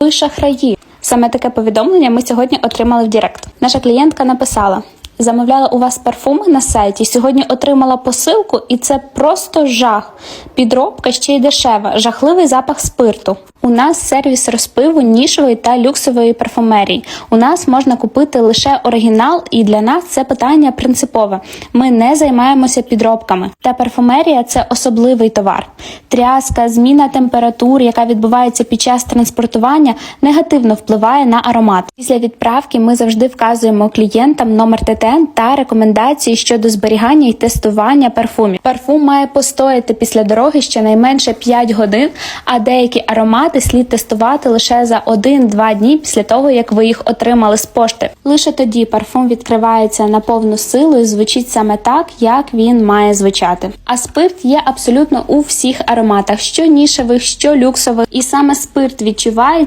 Ви шахраї. Саме таке повідомлення ми сьогодні отримали в Директ. Наша клієнтка написала: замовляла у вас парфуми на сайті. Сьогодні отримала посилку, і це просто жах. Підробка ще й дешева, жахливий запах спирту. У нас сервіс розпиву нішової та люксової парфумерії. У нас можна купити лише оригінал, і для нас це питання принципове. Ми не займаємося підробками. Та парфумерія це особливий товар. Тряска, зміна температур, яка відбувається під час транспортування, негативно впливає на аромат. Після відправки ми завжди вказуємо клієнтам номер ТТН та рекомендації щодо зберігання і тестування парфумів. Парфум має постояти після дороги щонайменше 5 годин, а деякі аромати слід тестувати лише за 1-2 дні після того, як ви їх отримали з пошти. Лише тоді парфум відкривається на повну силу і звучить саме так, як він має звучати. А спирт є абсолютно у всіх ароматах, що нішевих, що люксових, і саме спирт відчувається